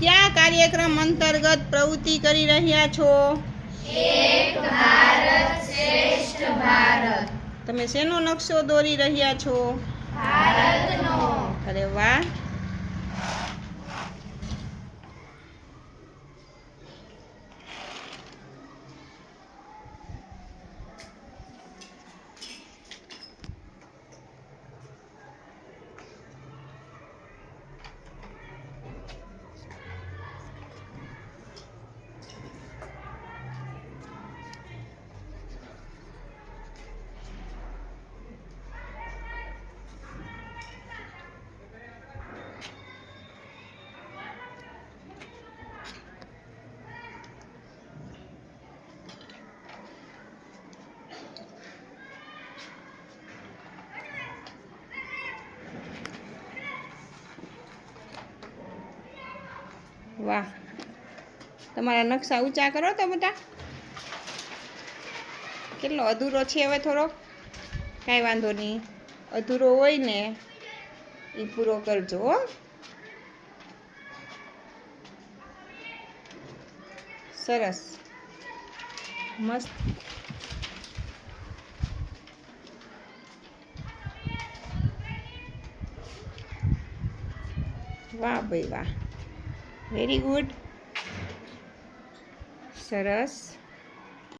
કયા કાર્યક્રમ અંતર્ગત પ્રવૃત્તિ કરી રહ્યા છો? તમે શેનો નકશો દોરી રહ્યા છો? અરે વાહ વાહ. તમારા નકશા ઊંચા કરો તો બધા કેટલો અધૂરો છે હવે થોડોક કાંઈ વાંધો નહીં. અધૂરો હોય ને એ પૂરો કરજો હો. સરસ. મસ્ત. વાહ ભાઈ વાહ. વેરી ગુડ સરસ